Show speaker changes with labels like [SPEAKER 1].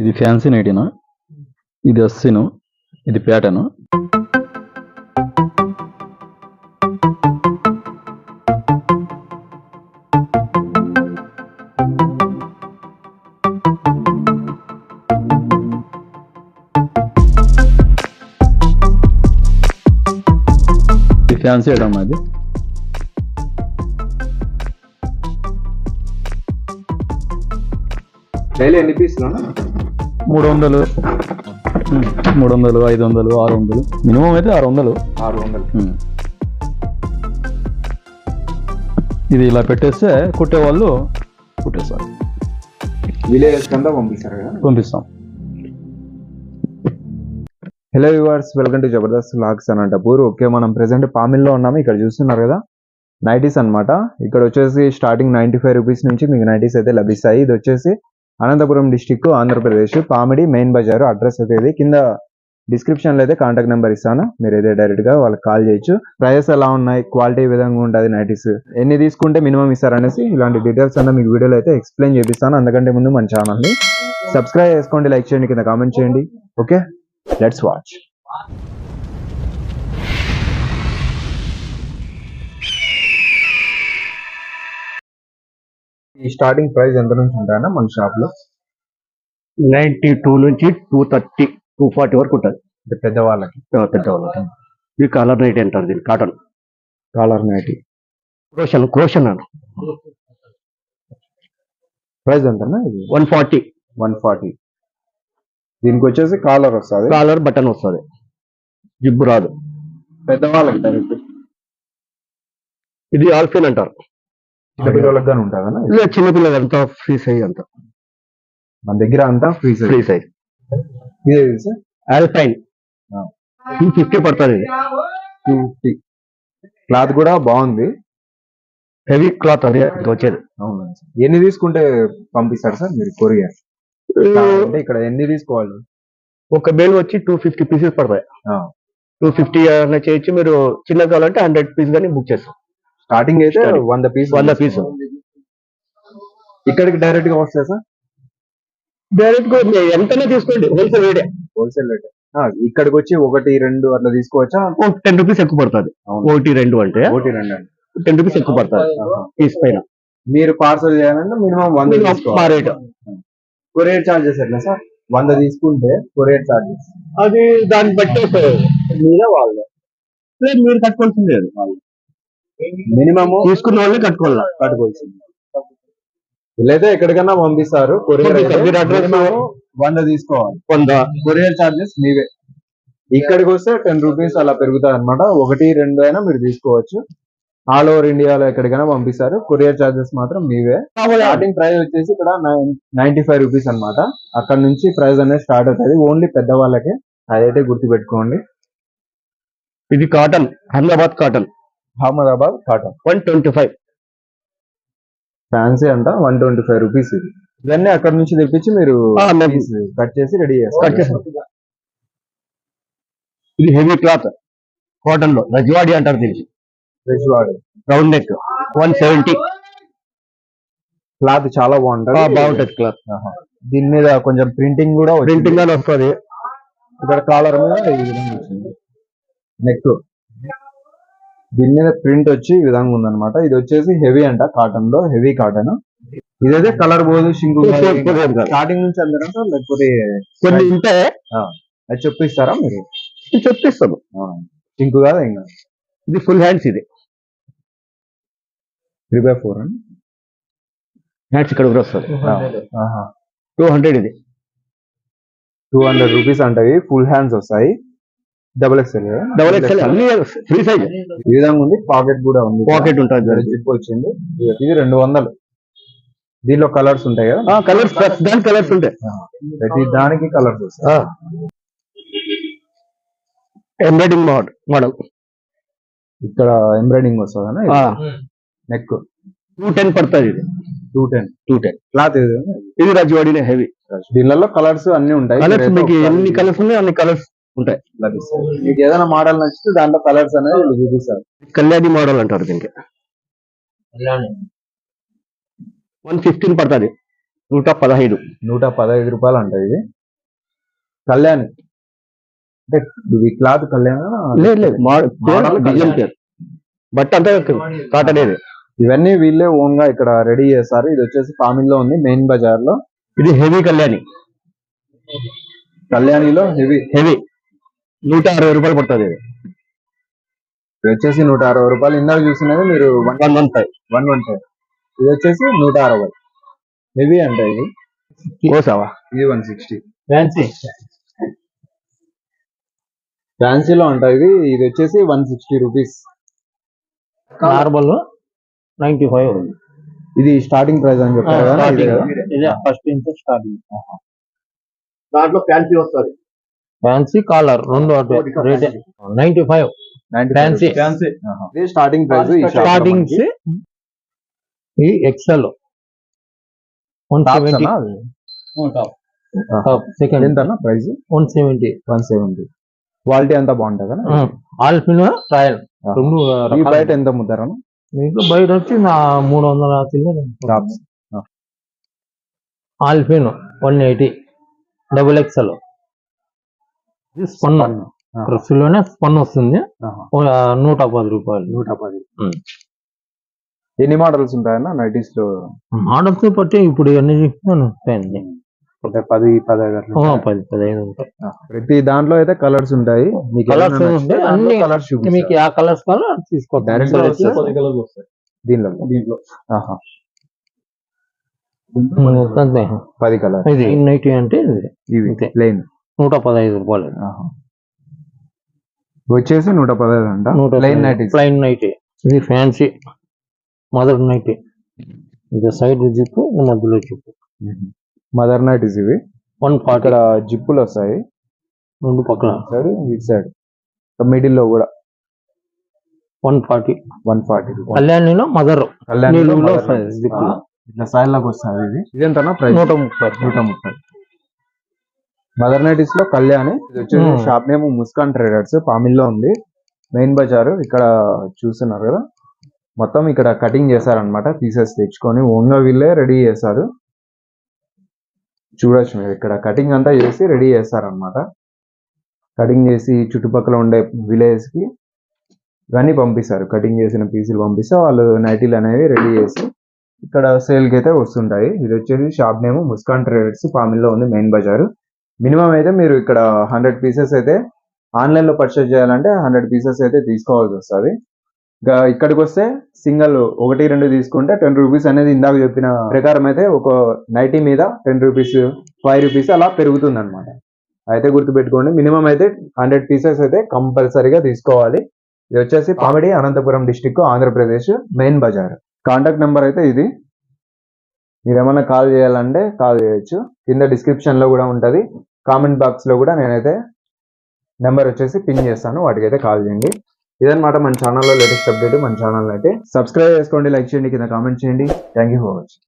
[SPEAKER 1] ఇది ఫ్యాన్సీ నైటీనా ఇది అస్సిను ఇది ప్యాటను ఇది ఫ్యాన్సీ ఐటమ్ అది.
[SPEAKER 2] డైలీ ఎన్ని పీసులు
[SPEAKER 1] మూడు వందలు మూడు వందలు ఐదు వందలు ఆరు వందలు మినిమం అయితే ఆరు వందలు
[SPEAKER 2] ఆరు వందలు.
[SPEAKER 1] ఇది ఇలా పెట్టేస్తే కుట్టేవాళ్ళు కుట్టేస్తారు.
[SPEAKER 2] విలేజ్ కంతా పంపిస్తారు కదా?
[SPEAKER 1] పంపిస్తాం.
[SPEAKER 2] Hello viewers welcome to Jabardasth vlogs Anantapur okay మనం ప్రెసెంట్ పామిల్లో ఉన్నాము. ఇక్కడ చూస్తున్నారు కదా? నైటీస్ అన్నమాట. ఇక్కడ వచ్చేసి స్టార్టింగ్ నైంటీ ఫైవ్ రూపీస్ నుంచి మీకు నైటీస్ అయితే లభిస్తాయి. ఇది వచ్చేసి అనంతపురం డిస్టిక్ ఆంధ్రప్రదేశ్ పామిడి మెయిన్ బజారు అడ్రస్ అయితే ఇది కింద డిస్క్రిప్షన్లో అయితే కాంటాక్ట్ నెంబర్ ఇస్తాను. మీరు అయితే డైరెక్ట్గా వాళ్ళకి కాల్ చేయొచ్చు. ప్రైజెస్ ఎలా ఉన్నాయి? క్వాలిటీ విధంగా ఉంటుంది? నైటీస్ ఎన్ని తీసుకుంటే మినిమం ఇస్తారనేసి ఇలాంటి డీటెయిల్స్ అన్న మీకు వీడియోలో అయితే ఎక్స్ప్లెయిన్ చేపిస్తాను. అందుకంటే ముందు మన ఛానల్ని సబ్స్క్రైబ్ చేసుకోండి లైక్ చేయండి కింద కామెంట్ చేయండి. ఓకే లెట్స్ వాచ్ ఈ స్టార్టింగ్ ప్రైస్ ఎంత నుంచి ఉంటాయన్నా మన షాప్లో?
[SPEAKER 3] నైన్టీ టూ నుంచి టూ థర్టీ టూ ఫార్టీ వరకు ఉంటుంది.
[SPEAKER 2] అంటే పెద్దవాళ్ళకి.
[SPEAKER 3] పెద్దవాళ్ళకి. ఈ కలర్ నైట్ అంటారు దీన్ని కాటన్
[SPEAKER 2] కాలర్ నైటీ
[SPEAKER 3] క్రోషన్ క్రోషన్ అన్న.
[SPEAKER 2] ప్రైస్ ఎంతనా ఇది?
[SPEAKER 3] వన్ ఫార్టీ
[SPEAKER 2] వన్ ఫార్టీ దీనికి వచ్చేసి కాలర్ వస్తుంది.
[SPEAKER 3] కాలర్ బటన్ వస్తుంది. జిబ్బు రాదు.
[SPEAKER 2] పెద్దవాళ్ళకి డైరెక్ట్
[SPEAKER 3] ఇది ఆల్ఫిన్ అంటారు.
[SPEAKER 2] చిన్నపిల్లలకు
[SPEAKER 3] ఇలా చిన్నపిల్లలు అంతా ఫ్రీ సైజ్ అంతా.
[SPEAKER 2] మన దగ్గర అంతా ఫ్రీ
[SPEAKER 3] ఫ్రీ సైజ్.
[SPEAKER 2] ఇదే సార్?
[SPEAKER 3] ఆల్ఫైన్
[SPEAKER 2] ఆ.
[SPEAKER 3] టూ ఫిఫ్టీ పడుతుంది ఇది.
[SPEAKER 2] Two fifty. క్లాత్ కూడా బాగుంది.
[SPEAKER 3] హెవీ క్లాత్ అదే వచ్చేది.
[SPEAKER 2] అవును ఎన్ని తీసుకుంటే పంపిస్తారు సార్ మీరు కొరియర్? అంటే ఇక్కడ ఎన్ని తీసుకోవాలి?
[SPEAKER 3] ఒక బేల్ వచ్చి టూ ఫిఫ్టీ పీసెస్ పడతాయి. టూ ఫిఫ్టీ అలా చేయొచ్చు మీరు చిన్న కావాలంటే హండ్రెడ్ పీస్ కానీ బుక్ చేస్తాం.
[SPEAKER 2] స్టార్టింగ్ అయితే. వంద పీస్
[SPEAKER 3] వంద piece.
[SPEAKER 2] ఇక్కడికి డైరెక్ట్గా వస్తాయి సార్?
[SPEAKER 3] డైరెక్ట్గా ఎంతనే తీసుకోండి. హోల్సేల్ రేటే
[SPEAKER 2] హోల్సేల్ రేట్ ఇక్కడికి వచ్చి ఒకటి రెండు అట్లా తీసుకోవచ్చా?
[SPEAKER 3] టెన్ రూపీస్ ఎక్కువ పడుతుంది. ఒకటి రెండు అంటే?
[SPEAKER 2] ఒకటి రెండు అండి
[SPEAKER 3] టెన్ రూపీస్ ఎక్కువ పడుతుంది. పీస్ పైన.
[SPEAKER 2] మీరు పార్సల్ చేయాలంటే మినిమం వంద.
[SPEAKER 3] మా రేట్
[SPEAKER 2] కొరియర్ చార్జెస్ ఎట్లా సార్? వంద తీసుకుంటే కొరియర్ చార్జెస్
[SPEAKER 3] అది దాన్ని బట్టి
[SPEAKER 2] మీద వాళ్ళు.
[SPEAKER 3] మీరు కట్టుకోవాల్సింది లేదు
[SPEAKER 2] మినిమం
[SPEAKER 3] తీసుకున్న వాళ్ళే కట్టుకోవాలి?
[SPEAKER 2] కట్టుకోవాల్సింది వీళ్ళైతే ఎక్కడికైనా పంపిస్తారు. కొరియర్.
[SPEAKER 3] మీరు address-
[SPEAKER 2] వంద తీసుకోవాలి.
[SPEAKER 3] వంద.
[SPEAKER 2] కొరియర్ చార్జెస్ మీవే ఇక్కడికి వస్తే టెన్ రూపీస్ అలా పెరుగుతాయి అనమాట ఒకటి రెండు అయినా మీరు తీసుకోవచ్చు. ఆల్ ఓవర్ ఇండియాలో ఎక్కడికైనా పంపిస్తారు. కొరియర్ చార్జెస్ మాత్రం మీవే. స్టార్టింగ్ ప్రైస్ వచ్చేసి ఇక్కడ నైన్టీ ఫైవ్ రూపీస్ అనమాట అక్కడ నుంచి ప్రైస్ అనేది స్టార్ట్ అవుతుంది. ఓన్లీ పెద్దవాళ్ళకి. అదైతే గుర్తుపెట్టుకోండి.
[SPEAKER 3] ఇది cotton Ahmedabad cotton.
[SPEAKER 2] Ahmedabad cotton
[SPEAKER 3] one twenty five.
[SPEAKER 2] Fancy అంట వన్ ట్వంటీ ఫైవ్ రూపీస్ ఇది. ఇవన్నీ అక్కడ నుంచి తెప్పించి మీరు కట్ చేసి రెడీ
[SPEAKER 3] కట్
[SPEAKER 2] చేస్తారు
[SPEAKER 3] చేస్తాం. ఇది హెవీ క్లాత్ కాటన్లో రజవాడి అంటారు దీనికి.
[SPEAKER 2] ఫ్రెష్ వాడు
[SPEAKER 3] round neck one seventy.
[SPEAKER 2] Cloth చాలా బాగుంటది.
[SPEAKER 3] బాగుంటది క్లాత్.
[SPEAKER 2] దీని మీద కొంచెం ప్రింటింగ్ కూడా.
[SPEAKER 3] ప్రింటింగ్ గానే వస్తుంది.
[SPEAKER 2] ఇక్కడ కాలర్ మీద ఈ విధంగా వచ్చింది. నెక్. దీని మీద ప్రింట్ వచ్చి ఈ విధంగా ఉందన్నమాట. ఇది వచ్చేసి హెవీ అంట కాటన్లో హెవీ కాటన్ ఇదైతే కలర్ పోదు షింకు స్టార్టింగ్ నుంచి అందరంట లేకపోతే
[SPEAKER 3] కొన్ని ఉంటాయి?
[SPEAKER 2] అది చెప్పిస్తారా మీరు?
[SPEAKER 3] చెప్పిస్తాము
[SPEAKER 2] షింకు కాదా ఇంకా?
[SPEAKER 3] ఇది ఫుల్ హ్యాండ్స్ ఇది.
[SPEAKER 2] త్రీ బై ఫోర్ అండి
[SPEAKER 3] హ్యాండ్స్ ఇక్కడ కూడా వస్తుంది. టూ హండ్రెడ్ ఇది.
[SPEAKER 2] టూ హండ్రెడ్ రూపీస్ అంటవి ఫుల్ హ్యాండ్స్ వస్తాయి. డబుల్ ఎక్స్ఎల్
[SPEAKER 3] డబల్ ఎక్స్ఎల్ అన్ని ఫ్రీ సైజ్
[SPEAKER 2] ఈ విధంగా ఉంది. పాకెట్ కూడా ఉంది.
[SPEAKER 3] పాకెట్ ఉంటుంది.
[SPEAKER 2] జిప్ వచ్చింది. ఇది రెండు వందలు. దీనిలో కలర్స్ ఉంటాయి కదా?
[SPEAKER 3] కలర్స్ దాని కలర్స్ ఉంటాయి.
[SPEAKER 2] ప్రతి దానికి కలర్స్ వస్తాయి.
[SPEAKER 3] ఎంబ్రాయిడింగ్ మోడల్ మోడల్
[SPEAKER 2] ఇక్కడ ఎంబ్రాయిడింగ్ వస్తుంది నెక్
[SPEAKER 3] టూ టెన్ పడుతుంది ఇది.
[SPEAKER 2] Two ten
[SPEAKER 3] two ten
[SPEAKER 2] cloth
[SPEAKER 3] ఇది రజవాడినే హెవీ
[SPEAKER 2] దీనిలో కలర్స్ అన్ని ఉంటాయి.
[SPEAKER 3] మీకు ఎన్ని కలర్స్ ఉన్నాయి అన్ని కలర్స్ ఉంటాయి.
[SPEAKER 2] లభిస్తాయి మీకు ఏదైనా మోడల్ నచ్చితే దాంట్లో కలర్స్ అనేది చూపిస్తారు.
[SPEAKER 3] కళ్యాణి మోడల్ అంటారు దీనికి. వన్ ఫిఫ్టీన్ పడుతుంది.
[SPEAKER 4] నూట పదహైదు.
[SPEAKER 2] నూట పదహైదు రూపాయలు అంట ఇది. కళ్యాణ్. అంటే ఇది క్లాత్ కళ్యాణ్
[SPEAKER 4] లేదు లేదు.
[SPEAKER 2] Model
[SPEAKER 4] డిజైన్ పేరు. బట్ అంతా కాటన్ ఇది
[SPEAKER 2] ఇవన్నీ వీళ్ళే ఓన్గా ఇక్కడ రెడీ చేస్తారు ఇది వచ్చేసి పామిల్లో ఉంది మెయిన్ బజార్లో.
[SPEAKER 4] ఇది హెవీ కళ్యాణి.
[SPEAKER 2] కళ్యాణిలో హెవీ
[SPEAKER 4] హెవీ నూట అరవై రూపాయలు పడుతుంది ఇది.
[SPEAKER 2] ఇది వచ్చేసి నూట అరవై రూపాయలు. ఇందాక చూసినది మీరు one
[SPEAKER 4] one one five.
[SPEAKER 2] One one five. ఇది వచ్చేసి నూట అరవై హెవీ అంట ఇది.
[SPEAKER 4] కోసావా?
[SPEAKER 2] ఇది వన్ సిక్స్టీ.
[SPEAKER 4] ఫ్యాన్సీ
[SPEAKER 2] ఫ్యాన్సీలో అంట ఇది. ఇది వచ్చేసి one sixty rupees.
[SPEAKER 4] Normal ninety five
[SPEAKER 2] ఇది స్టార్టింగ్ ప్రైస్ అని చెప్పారు కదా
[SPEAKER 4] ఫస్ట్ నుంచి స్టార్టింగ్ దాంట్లో ఫ్యాన్సీ వస్తుంది. ఫ్యాన్సీ కాలర్ రెండు అటు rate ninety five
[SPEAKER 2] 95
[SPEAKER 4] Fancy.
[SPEAKER 2] Rupees. ఆహా. ఇది స్టార్టింగ్ ప్రైస్
[SPEAKER 4] స్టార్టింగ్ ఈ ఎక్సెల్ వన్ సెవెంటీ సెకండ్
[SPEAKER 2] ఎంత price
[SPEAKER 4] one seventy
[SPEAKER 2] one seventy quality అంతా బాగుంటుంది? కదా
[SPEAKER 4] ఆల్ఫిన్ ట్రయల్
[SPEAKER 2] ఆహా.
[SPEAKER 4] రెండు.
[SPEAKER 2] బయట ఎంత అమ్ముతారన్న?
[SPEAKER 4] మీకు బయట వచ్చి నా మూడు వందల చిల్లర ఆల్ఫిన్ one eighty double XL spun డ్రెస్సులోనే spun వస్తుంది. నూట పది రూపాయలు.
[SPEAKER 2] నూట పది. ఎన్ని మోడల్స్ ఉంటాయన్న నైటీస్లో
[SPEAKER 4] మోడల్స్ బట్టి ఇప్పుడు ఎన్ని చూపిస్తాను ఉంటాయండి
[SPEAKER 2] పది పదహైదు?
[SPEAKER 4] పది పదిహేను ఉంటాయి.
[SPEAKER 2] ప్రతి దాంట్లో అయితే కలర్స్ ఉంటాయి.
[SPEAKER 4] అన్ని
[SPEAKER 2] కలర్స్
[SPEAKER 4] మీకు ఆ కలర్స్ కలర్ తీసుకోవచ్చు
[SPEAKER 2] Direct
[SPEAKER 4] Select
[SPEAKER 2] వస్తే
[SPEAKER 4] చేసుకోవచ్చు.
[SPEAKER 2] దీనిలో దీంట్లో. పది కలర్
[SPEAKER 4] ఇది నైటీ అంటే ఇది.
[SPEAKER 2] ప్లెయిన్
[SPEAKER 4] నూట పదహైదు రూపాయలు
[SPEAKER 2] వచ్చేసి నూట పదహైదు అంట
[SPEAKER 4] నూట
[SPEAKER 2] ప్లెయిన్ నైటీస్
[SPEAKER 4] ప్లైన్ నైటీ ఇది ఫ్యాన్సీ మదర్ నైటీ ఇది సైడ్ జిప్ మధ్యలో జిప్
[SPEAKER 2] మదర్ నైటీస్ ఇవి.
[SPEAKER 4] వన్ ఫార్టీ
[SPEAKER 2] ఇక్కడ జిప్పులు వస్తాయి.
[SPEAKER 4] రెండు పక్కల
[SPEAKER 2] సైడ్ ఇటు సైడ్ మిడిల్లో కూడా.
[SPEAKER 4] వన్ ఫార్టీ
[SPEAKER 2] వన్ ఫార్టీ
[SPEAKER 4] కళ్యాణిలో మదర్ వస్తాయి జిప్పులు.
[SPEAKER 2] ఇట్లా సైడ్ లాగా వస్తుంది ఇది. ఇదెంతనా ప్రైస్
[SPEAKER 4] నూట ముప్పై.
[SPEAKER 2] నూట ముప్పై. మదర్ నైటీస్లో కళ్యాణి. ఇది వచ్చేసి
[SPEAKER 4] Hmm.
[SPEAKER 2] Shop name Muskan traders పామిల్లో ఉంది. మెయిన్ బజార్ ఇక్కడ చూస్తున్నారు కదా. మొత్తం ఇక్కడ కటింగ్ చేశారనమాట పీసెస్ తెచ్చుకొని. ఓన్గా వీళ్ళే రెడీ చేశారు. చూడొచ్చు మీరు ఇక్కడ కటింగ్ అంతా చేసి రెడీ చేస్తారనమాట కటింగ్ చేసి చుట్టుపక్కల ఉండే విలేజ్కి ఇవన్నీ పంపిస్తారు. కటింగ్ చేసిన పీసులు పంపిస్తే వాళ్ళు నైటీలు అనేవి రెడీ చేసి ఇక్కడ సేల్కి అయితే వస్తుంటాయి. ఇది వచ్చేసి షాప్ నేమ్ ముస్కాన్ ట్రేడర్స్ పామిల్లో ఉంది మెయిన్ బజార్. మినిమం అయితే మీరు ఇక్కడ హండ్రెడ్ పీసెస్ అయితే ఆన్లైన్లో పర్చేస్ చేయాలంటే హండ్రెడ్ పీసెస్ అయితే తీసుకోవాల్సి వస్తుంది. ఇంకా ఇక్కడికి వస్తే సింగల్ ఒకటి రెండు తీసుకుంటే టెన్ రూపీస్ అనేది ఇందాక చెప్పిన ప్రకారం అయితే ఒక నైటీ మీద టెన్ రూపీస్ ఫైవ్ రూపీస్ అలా పెరుగుతుంది అనమాట అయితే గుర్తుపెట్టుకోండి మినిమం అయితే హండ్రెడ్ పీసెస్ అయితే కంపల్సరీగా తీసుకోవాలి. ఇది వచ్చేసి పామిడి అనంతపురం డిస్టిక్ ఆంధ్రప్రదేశ్ మెయిన్ బజార్. కాంటాక్ట్ నెంబర్ అయితే ఇది. మీరు ఏమైనా కాల్ చేయాలంటే కాల్ చేయొచ్చు. కింద డిస్క్రిప్షన్లో కూడా ఉంటది. కామెంట్ బాక్స్లో కూడా నేనైతే నెంబర్ వచ్చేసి పిన్ చేస్తాను వాటికి అయితే కాల్ చేయండి. ఇదన్నమాట మన ఛానల్లో లేటెస్ట్ అప్డేట్ మన ఛానల్ అయితే. సబ్స్క్రైబ్ చేసుకోండి లైక్ చేయండి కింద కామెంట్ చేయండి. Thank you for watching.